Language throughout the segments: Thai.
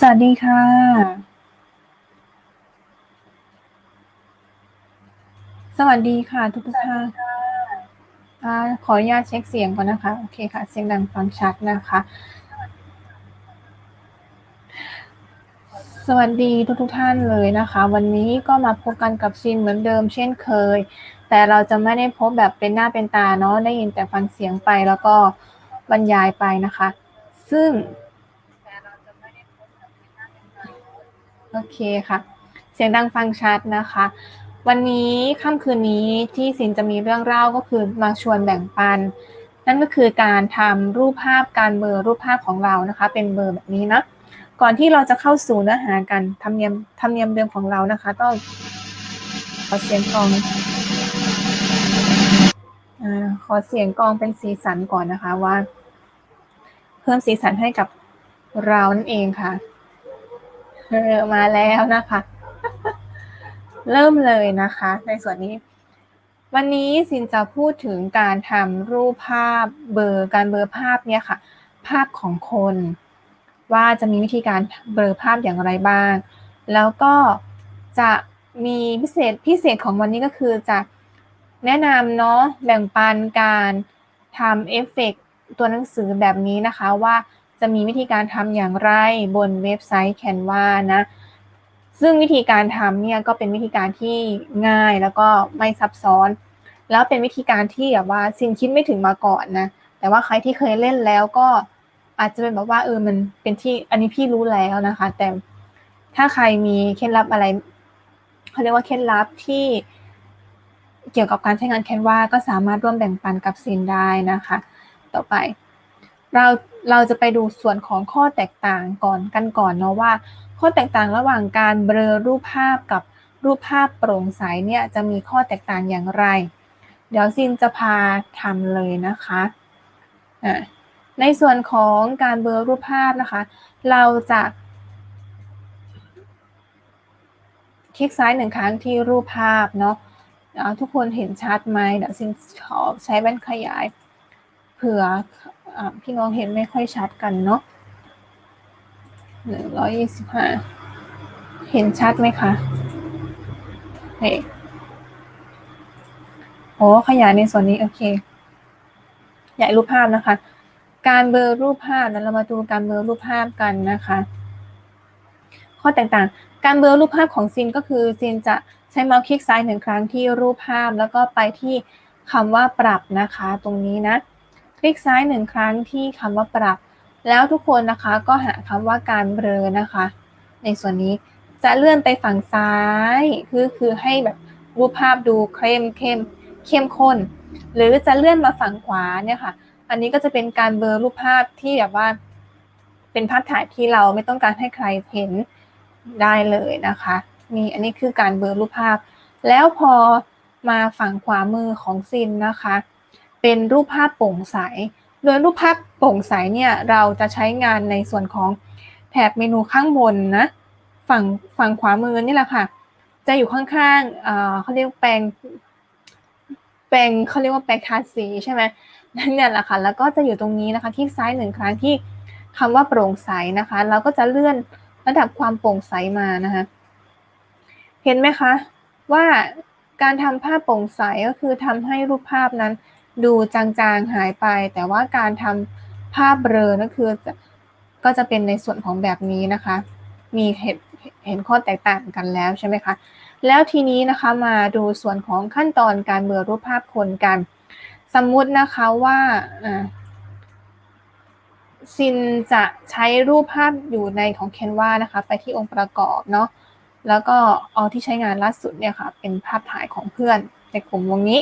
สวัสดีค่ะ สวัสดีค่ะทุกทุกท่านอ่าขออนุญาตเช็คเสียงก่อนนะคะ โอเคค่ะ เสียงดังฟังชัดนะคะ สวัสดีทุกทุกท่านเลยนะคะ วันนี้ก็มาพบกันกับซินเหมือนเดิมเช่นเคย แต่เราจะไม่ได้พบแบบเป็นหน้าเป็นตาเนาะ ได้ยินแต่ฟังเสียงไปแล้วก็บรรยายไปนะคะ ซึ่ง โอเคค่ะ เสียงดังฟังชัดนะคะ วันนี้ค่ำคืนนี้ที่สินจะมีเรื่องเล่าก็คือมาชวนแบ่งปัน นั่นก็คือการทำรูปภาพการเบอร์รูปภาพของเรานะคะ เป็นเบอร์แบบนี้นะก่อนที่เราจะเข้าสู่เนื้อหากันทำเนียมทำเนียมเดิมของเรานะคะ ต้องขอเสียงกองอขอเสียงกองเป็นสีสันก่อนนะคะว่า เพิ่มสีสันให้กับเรานั่นเองค่ะ มาแล้วนะคะ เริ่มเลยนะคะ ในส่วนนี้ วันนี้สินจะพูดถึงการทำรูปภาพเบอร์การเบอร์ภาพเนี่ยค่ะ ภาพของคน ว่าจะมีวิธีการเบลอภาพอย่างไรบ้าง แล้วก็จะมีพิเศษพิเศษของวันนี้ก็คือจะแนะนำเนาะแบ่งปันการทำเอฟเฟกตัวหนังสือแบบนี้นะคะว่า จะมีวิธีการทำอย่างไรบนเว็บไซต์ Canva นะ ซึ่งวิธีการทำเนี่ยก็เป็นวิธีการที่ง่ายแล้วก็ไม่ซับซ้อน แล้วเป็นวิธีการที่แบบว่าซินคิดไม่ถึงมาก่อนนะ แต่ว่าใครที่เคยเล่นแล้วก็อาจจะเป็นแบบว่าเออมันเป็นที่อันนี้พี่รู้แล้วนะคะ แต่ถ้าใครมีเคล็ดลับอะไรเขาเรียกว่าเคล็ดลับที่เกี่ยวกับการใช้งานแคนวาก็สามารถร่วมแบ่งปันกับซินได้นะคะ ต่อไป เรา เราจะไปดูส่วนของข้อแตกต่างก่อนกันก่อนเนาะว่า ข้อแตกต่างระหว่างการเบลอรูปภาพกับรูปภาพโปร่งใสเนี่ยจะมีข้อแตกต่างอย่างไร เดี๋ยวซินจะพาทำเลยนะคะในส่วนของการเบลอรูปภาพนะคะ เราจะคลิกซ้ายหนึ่งครั้งที่รูปภาพเนาะทุกคนเห็นชัดไหมเดี๋ยวซินขอใช้แว่นขยาย เผื่ออ พี่น้องเห็นไม่ค่อยชัดกันเนาะหนึ่งร้อยยี่สิบห้าเห็นชัดไหมคะเฮ้โอ้ขยายในส่วนนี้ โอเค ใหญ่รูปภาพนะคะ การเบอร์รูปภาพแล้วเรามาดูการเบอร์รูปภาพกันนะคะ ข้อแตกต่าง การเบอร์รูปภาพของซินก็คือซินจะใช้เมาส์คลิกซ้ายหนึ่งครั้งที่รูปภาพแล้วก็ไปที่คำว่าปรับนะคะ ตรงนี้นะ ลิกซ้ายหนึ่งครั้งที่คำว่าปรับ แล้วทุกคนนะคะก็หาคำว่าการเบลอนะคะ ในส่วนนี้จะเลื่อนไปฝั่งซ้าย คือคือให้แบบรูปภาพดูเข้มเข้มเข้มข้น หรือจะเลื่อนมาฝั่งขวาเนี่ยค่ะ อันนี้ก็จะเป็นการเบลอรูปภาพที่แบบว่า เป็นภาพถ่ายที่เราไม่ต้องการให้ใครเห็นได้เลยนะคะมีอันนี้คือการเบลอรูปภาพ แล้วพอมาฝั่งขวามือของซินนะคะ เป็นรูปภาพโปร่งใส โดยรูปภาพโปร่งใสเนี่ยเราจะใช้งานในส่วนของแถบเมนูข้างบนนะฝั่งฝั่งขวามือนี่แหละค่ะ จะอยู่ข้างๆเขาเรียกแปลงแปลงเขาเรียกว่าแปลงทาสีใช่ไหมนั่นเนี่ยแหละค่ะ แล้วก็จะอยู่ตรงนี้นะคะที่ซ้ายหนึ่งครั้งที่คำว่าโปร่งใสนะคะเราก็จะเลื่อนระดับความโปร่งใสมานะคะเห็นไหมคะว่าการทำภาพโปร่งใสก็คือทำให้รูปภาพนั้น ดูจางๆหายไป แต่ว่าการทำภาพเบลอนั่นคือก็จะเป็นในส่วนของแบบนี้นะคะ มีเห็นเห็นข้อแตกต่างกันแล้วใช่ไหมคะ แล้วทีนี้นะคะมาดูส่วนของขั้นตอนการเบลอรูปภาพคนกัน สมมุตินะคะว่าซินจะใช้รูปภาพอยู่ในของ Canva นะคะ ไปที่องค์ประกอบเนาะแล้วก็เอาที่ใช้งานล่าสุดเนี่ยค่ะ เป็นภาพถ่ายของเพื่อนในกลุ่มวงนี้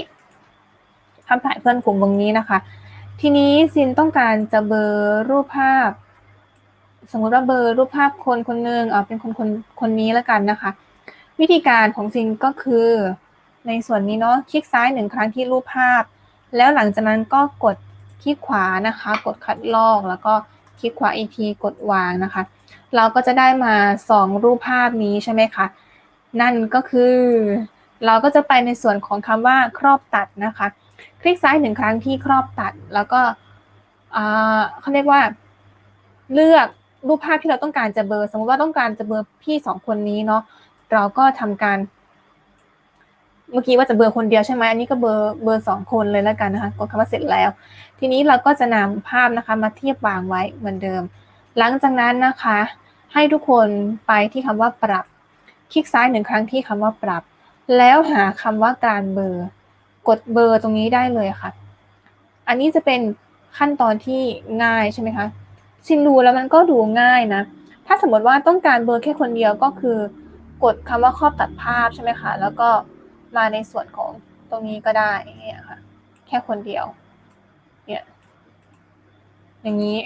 าพถ่ายเพื่อนกลุ่มวงนี้นะคะ ทีนี้ซินต้องการจะเบอร์รูปภาพ สมมติว่าเบอร์รูปภาพคนคนหนึ่งเอาเป็นคนคนคนนี้แล้วกันนะคะ วิธีการของซินก็คือ ในส่วนนี้เนาะคลิกซ้ายหนึ่งครั้งที่รูปภาพ แล้วหลังจากนั้นก็กดคลิกขวานะคะ กดคัดลอกแล้วก็คลิกขวาอีกทีกดวางนะคะ เราก็จะได้มา 2 รูปภาพนี้ใช่ไหมคะนั่นก็คือ เราก็จะไปในส่วนของคำว่าครอบตัดนะคะ คลิกซ้ายหนึ่งครั้งที่ครอบตัด แล้วก็เขาเรียกว่าเลือกรูปภาพที่เราต้องการจะเบอร์ สมมติว่าต้องการจะเบอร์พี่สองคนนี้เนาะเราก็ทำการ เมื่อกี้ว่าจะเบอร์คนเดียวใช่ไหมอันนี้ก็เบอร์เบอร์สองคนเลยแล้วกันนะคะกดคำว่าเสร็จแล้ว ทีนี้เราก็จะนำภาพนะคะมาเทียบวางไว้เหมือนเดิม หลังจากนั้นนะคะ ให้ทุกคนไปที่คำว่าปรับ คลิกซ้ายหนึ่งครั้งที่คำว่าปรับ แล้วหาคำว่าการเบอร์ กดเบอร์ตรงนี้ได้เลยค่ะ อันนี้จะเป็นขั้นตอนที่ง่ายใช่ไหมคะชินดูแล้วมันก็ดูง่ายนะ ถ้าสมมติว่าต้องการเบอร์แค่คนเดียวก็คือ กดคำว่าครอบตัดภาพใช่ไหมคะ แล้วก็มาในส่วนของตรงนี้ก็ได้เนี่ยค่ะ แค่คนเดียว เนี่ย อย่างนี้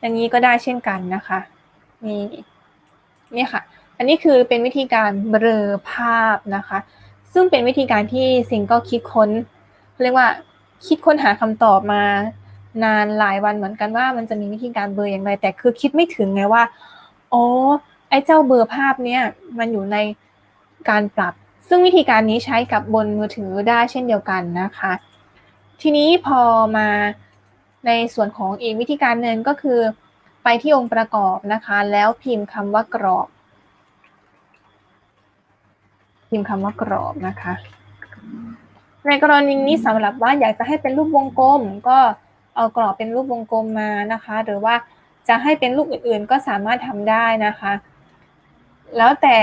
อย่างนี้ก็ได้เช่นกันนะคะ นี่ นี่ค่ะ อันนี้คือเป็นวิธีการเบลอภาพนะคะ ซึ่งเป็นวิธีการที่สิงก็คิดค้นเรียกว่าคิดค้นหาคำตอบมานานหลายวันเหมือนกันว่ามันจะมีวิธีการเบลออย่างไร แต่คือคิดไม่ถึงไงว่าอ๋อไอ้เจ้าเบอร์ภาพเนี้ยมันอยู่ในการปรับ ซึ่งวิธีการนี้ใช้กับบนมือถือได้เช่นเดียวกันนะคะ ทีนี้พอมาในส่วนของอีกวิธีการหนึ่งก็คือ ไปที่องค์ประกอบนะคะ แล้วพิมพ์คำว่ากรอบ พิมพ์คำว่ากรอบนะคะ ในกรณีนี้สำหรับว่าอยากจะให้เป็นรูปวงกลม ก็เอากรอบเป็นรูปวงกลมมานะคะ หรือว่าจะให้เป็นรูปอื่นๆ ก็สามารถทำได้นะคะ แล้วแต่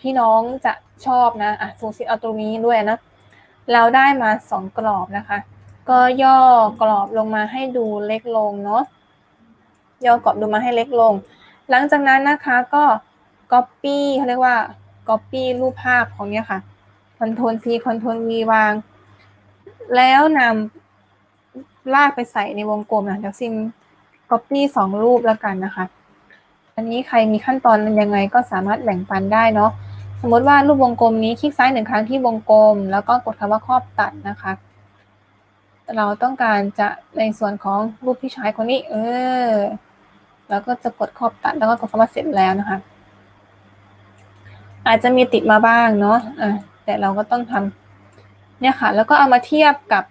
พี่น้องจะชอบนะอะสูสิเอาตรงนี้ด้วยนะ เราได้มาสองกรอบนะคะ ก็ย่อกรอบลงมาให้ดูเล็กลงเนาะย่อกรอบดูมาให้เล็กลง หลังจากนั้นนะคะก็ copy เขาเรียกว่า copy รูปภาพของเนี้ยค่ะ Ctrl C Ctrl V วาง แล้วนำลากไปใส่ในวงกลมนะเดี๋ยวซิม copy สองรูปแล้วกันนะคะ อันนี้ใครมีขั้นตอนยังไงก็สามารถแบ่งปันได้เนาะสมมติว่ารูปวงกลมนี้คลิกซ้ายหนึ่งครั้งที่วงกลม แล้วก็กดคำว่าครอบตัดนะคะเราต้องการจะในส่วนของรูปพี่ชายคนนี้ เออ แล้วก็จะกดครอบตัดแล้วก็กดคำว่าเสร็จแล้วนะคะ อาจจะมีติดมาบ้างเนาะะแต่เราก็ต้องทำเนี่ยค่ะ แล้วก็เอามาเทียบกับ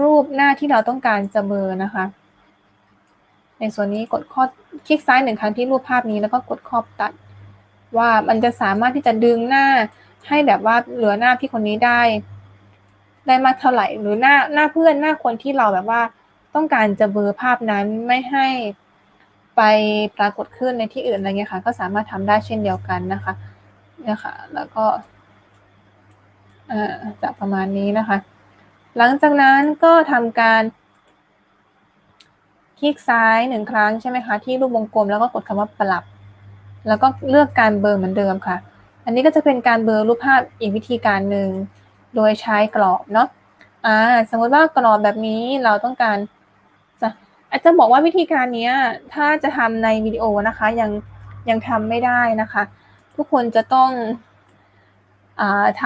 รูปหน้าที่เราต้องการจะเบอร์นะคะ ในส่วนนี้กดข้อคลิกซ้ายหนึ่งครั้งที่รูปภาพนี้แล้วก็กดครอบตัด ว่ามันจะสามารถที่จะดึงหน้าให้แบบว่าเหลือหน้าพี่คนนี้ได้ ได้มากเท่าไหร่หรือหน้าหน้าเพื่อนหน้าคนที่เราแบบว่าต้องการจะเบอร์ภาพนั้นไม่ให้ไปปรากฏขึ้นในที่อื่นอะไรเงี้ยค่ะ ก็สามารถทำได้เช่นเดียวกันนะคะ เนี่ยค่ะ แล้วก็จะประมาณนี้นะคะ หลังจากนั้นก็ทำการ คลิกซ้ายหนึ่งครั้งใช่ไหมคะ ที่รูปวงกลมแล้วก็กดคำว่าปรับ แล้วก็เลือกการเบอร์เหมือนเดิมค่ะ อันนี้ก็จะเป็นการเบอร์รูปภาพอีกวิธีการหนึ่งโดยใช้กรอบเนาะอ่าสมมติว่ากรอบแบบนี้เราต้องการจะอาจจะบอกว่าวิธีการนี้ถ้าจะทำในวิดีโอนะคะยังยังทำไม่ได้นะคะ ทุกคนจะต้องอท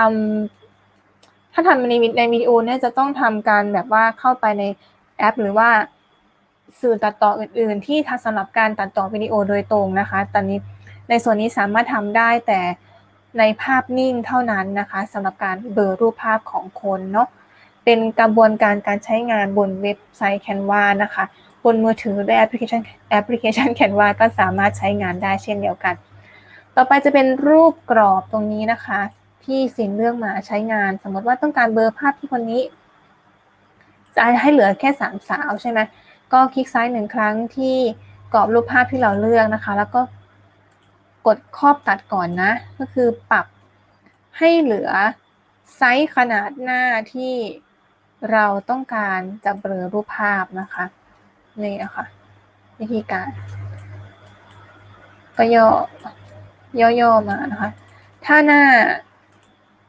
ำถ้าทำในในวิดีโอเนี่ยจะต้องทำการแบบว่าเข้าไปในแอป หรือว่าสื่อตัดต่ออื่น ๆ ที่ทัสำหรับการตัดต่อวิดีโอโดยตรงนะคะ ตอนนี้ในส่วนนี้สามารถทำได้แต่ในภาพนิ่งเท่านั้นนะคะสำหรับการเบอรูปภาพของคนเนาะเป็นกระบวนการการใช้งานบนเว็บไซต์ Canva นะคะ บนมือถือด้วยแอปพลิเคชันแอปพลิเคชัน Canva ก็สามารถใช้งานได้เช่นเดียวกัน ต่อไปจะเป็นรูปกรอบตรงนี้นะคะ ที่สินเลือกมาใช้งาน สมมติว่าต้องการเบอร์ภาพที่คนนี้ จะให้เหลือแค่สามสาวใช่ไหมก็คลิกซ้ายหนึ่งครั้งที่กรอบรูปภาพที่เราเลือกนะคะ แล้วก็กดครอบตัดก่อนนะ ก็คือปรับให้เหลือไซส์ขนาดหน้าที่เราต้องการจะเบลอรูปภาพนะคะนี่นะคะวิธีการ ก็ย่อ ย่อๆมานะคะ ถ้าหน้า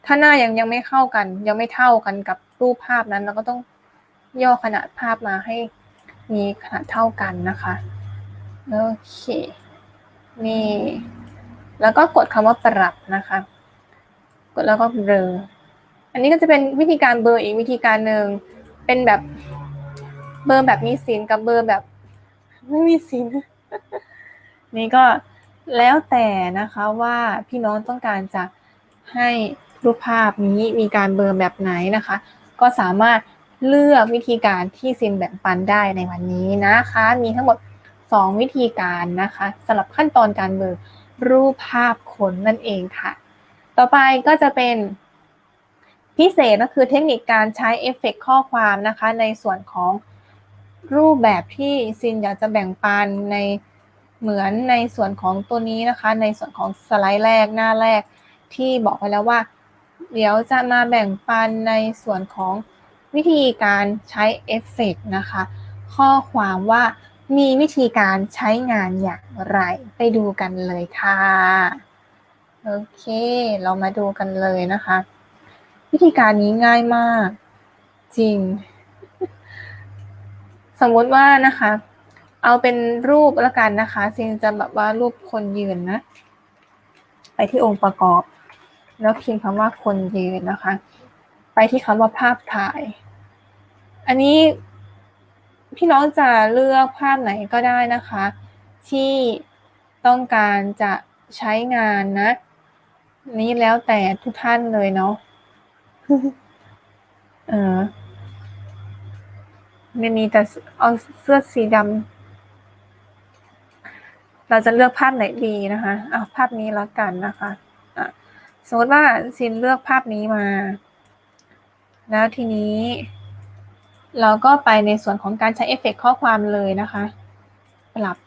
ถ้าหน้ายังยังไม่เข้ากัน ยังไม่เท่ากันกับรูปภาพนั้น เราก็ต้องย่อขนาดภาพมาให้มีขนาดเท่ากันนะคะโอเคนี่แล้วก็กดคำว่าปรับนะคะ กดแล้วก็เบลออันนี้ก็จะเป็นวิธีการเบอร์อีกวิธีการหนึ่งเป็นแบบเบอร์แบบมีสีนกับเบอร์แบบ ไม่มีสีนนี่ก็ แล้วแต่นะคะว่าพี่น้องต้องการจะให้รูปภาพนี้มีการเบอร์แบบไหนนะคะ ก็สามารถเลือกวิธีการที่ซินแบ่งปันได้ในวันนี้นะคะ มีทั้งหมด 2 วิธีการนะคะสำหรับขั้นตอนการเบอร์รูปภาพคนนั่นเองค่ะ ต่อไปก็จะเป็นพิเศษก็คือเทคนิคการใช้เอฟเฟกข้อความนะคะ ในส่วนของรูปแบบที่ซินอยากจะแบ่งปันใน เหมือนในส่วนของตัวนี้นะคะ ในส่วนของสไลด์แรกหน้าแรกที่บอกไปแล้วว่า เดี๋ยวจะมาแบ่งปันในส่วนของวิธีการใช้เอฟเฟกนะคะ ข้อความว่ามีวิธีการใช้งานอย่างไรไปดูกันเลยค่ะ โอเค เรามาดูกันเลยนะคะ วิธีการนี้ง่ายมาก จริง สมมติว่านะคะ เอาเป็นรูปแล้วกันนะคะซิงจะแบบว่ารูปคนยืนนะ ไปที่องค์ประกอบ แล้วพิมพ์คำว่าคนยืนนะคะ ไปที่คำว่าภาพถ่าย อันนี้พี่น้องจะเลือกภาพไหนก็ได้นะคะ ที่ต้องการจะใช้งานนะ นี่แล้วแต่ทุกท่านเลยเนาะเออไม่มีแต่เอาเสื้อสีดำ เราจะเลือกภาพไหนดีนะคะเอาภาพนี้แล้วกันนะคะะสมมติว่าซินเลือกภาพนี้มา แล้วทีนี้ เราก็ไปในส่วนของการใช้เอฟเฟกข้อความเลยนะคะปรับ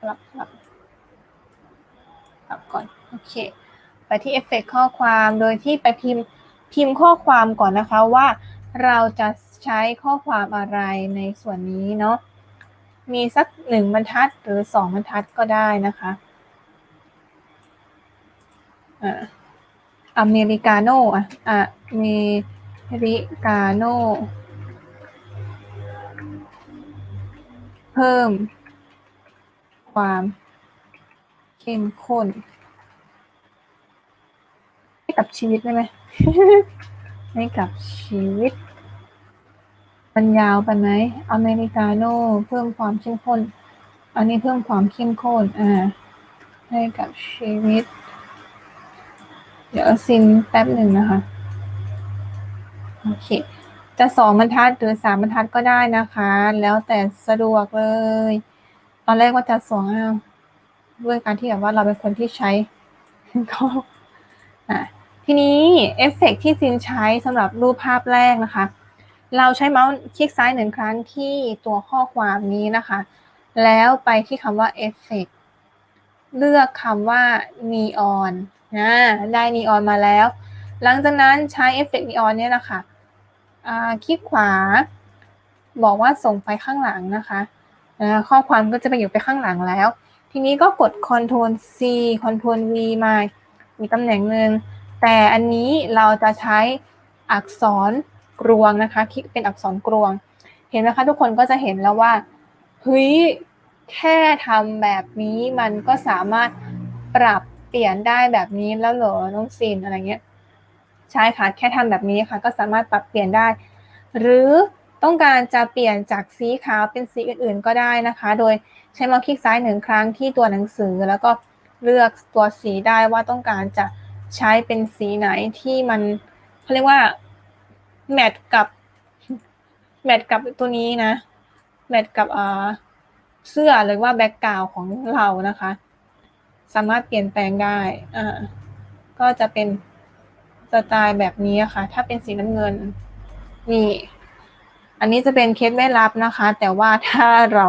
ปรับปรับปรับก่อนโอเค ไปที่เอฟเฟกข้อความโดยที่ไปพิมพ์พิมพ์ข้อความก่อนนะคะว่าเราจะใช้ข้อความอะไรในส่วนนี้เนาะ มีสักหนึ่งบรรทัดหรือสองบรรทัดก็ได้นะคะอ่าอเมริกาโน่อะอเมริกาโน่เพิ่ม ความเข้มข้น ให้กับชีวิตได้ไหมให้กับชีวิต มันยาวไปไหมอเมริกาโน่เพิ่มความเข้มข้น อันนี้เพิ่มความเข้มข้นอ่าให้กับชีวิต เดี๋ยวซินแป๊บหนึ่งนะคะ โอเค จะสองบรรทัดหรือสามบรรทัดก็ได้นะคะ แล้วแต่สะดวกเลย ตอนแรกว่าจะสองด้วยการที่แบบว่าเราเป็นคนที่ใช้ก็อะทีนี้เอฟเฟกที่ซินใช้สำหรับรูปภาพแรกนะคะ เราใช้เมาส์คลิกซ้ายหนึ่งครั้งที่ตัวข้อความนี้นะคะ แล้วไปที่คำว่าเอฟเฟกเลือกคำว่านีออนนะได้นีออนมาแล้ว หลังจากนั้นใช้เอฟเฟกนีออนเนี่ยนะคะคลิกขวา บอกว่าส่งไปข้างหลังนะคะข้อความก็จะไปอยู่ไปข้างหลังแล้ว ทีนี้ก็กด Ctrl C Ctrl V มามีตำแหน่งหนึ่งแต่อันนี้เราจะใช้อักษร กรวงนะคะ คลิกเป็นอักษรกรวง เห็นไหมคะทุกคนก็จะเห็นแล้วว่าเฮ้ยแค่ทำแบบนี้มันก็สามารถปรับเปลี่ยนได้แบบนี้แล้วเหรอน้องซินอะไรเงี้ยใช่ค่ะแค่ทำแบบนี้ค่ะ ก็สามารถปรับเปลี่ยนได้ หรือต้องการจะเปลี่ยนจากสีขาวเป็นสีอื่นๆก็ได้นะคะ โดยใช้เมาส์คลิกซ้ายหนึ่งครั้งที่ตัวหนังสือ แล้วก็เลือกตัวสีได้ว่าต้องการจะใช้เป็นสีไหนที่มันเขาเรียกว่า แมทกับ แมทกับตัวนี้นะ แมทกับเสื้อหรือว่าแบ็กกราวของเรานะคะ สามารถเปลี่ยนแปลงได้อ่าก็จะเป็นสไตล์แบบนี้ค่ะ ถ้าเป็นสีน้ำเงินนี่ อันนี้จะเป็นเคสไม่ลับนะคะ แต่ว่าถ้าเรา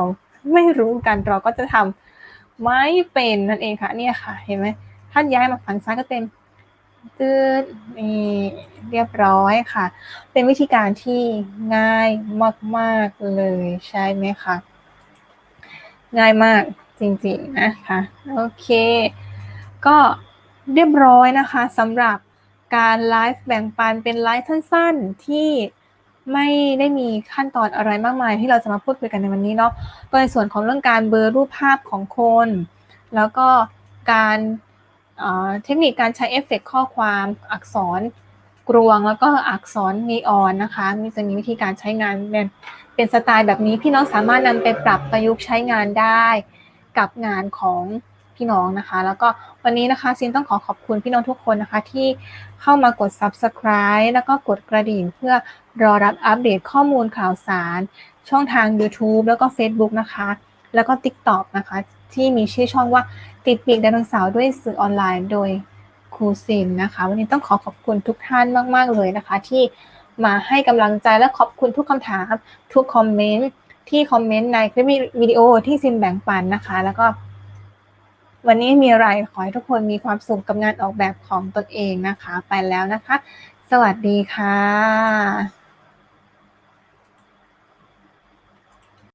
ไม่รู้กันเราก็จะทำไม่เป็นนั่นเองค่ะ เนี่ยค่ะ เห็นไหมถ้าย้ายมาฝั่งซ้ายก็เต็ม ตืดนี่เรียบร้อยค่ะ เป็นวิธีการที่ง่ายมาก ๆ เลยใช่ไหมคะ ง่ายมากจริง ๆ นะคะ โอเค ก็เรียบร้อยนะคะสำหรับการไลฟ์แบ่งปันเป็นไลฟ์สั้น ๆ ที่ไม่ได้มีขั้นตอนอะไรมากมายที่เราจะมาพูดคุยกันในวันนี้เนาะก็ในส่วนของเรื่องการเบอร์รูปภาพของคน แล้วก็การ เทคนิคการใช้เอฟเฟกข้อความอักษรกรวงแล้วก็อักษรนีออนนะคะมีจะมีวิธีการใช้งานเป็นเป็นสไตล์แบบนี้ พี่น้องสามารถนำไปปรับประยุกต์ใช้งานได้กับงานของพี่น้องนะคะ แล้วก็วันนี้นะคะซินต้องขอขอบคุณพี่น้องทุกคนนะคะ ที่เข้ามากด subscribe แล้วก็กดกระดิ่งเพื่อรอรับอัปเดตข้อมูลข่าวสาร ช่องทาง YouTube แล้วก็ Facebook นะคะ แล้วก็ TikTok นะคะ ที่มีชื่อช่องว่าติดปีกไดโนเสาร์ด้วยสื่อออนไลน์โดยครูซินนะคะ วันนี้ต้องขอขอบคุณทุกท่านมาก ๆ เลยนะคะ ที่มาให้กำลังใจและขอบคุณทุกคำถาม ทุกคอมเมนต์ที่คอมเมนต์ในคลิปวิดีโอที่ซินแบ่งปันนะคะ แล้วก็ วันนี้มีอะไรขอให้ทุกคนมีความสุขกับงานออกแบบของตนเองนะคะ ไปแล้วนะคะ สวัสดีค่ะ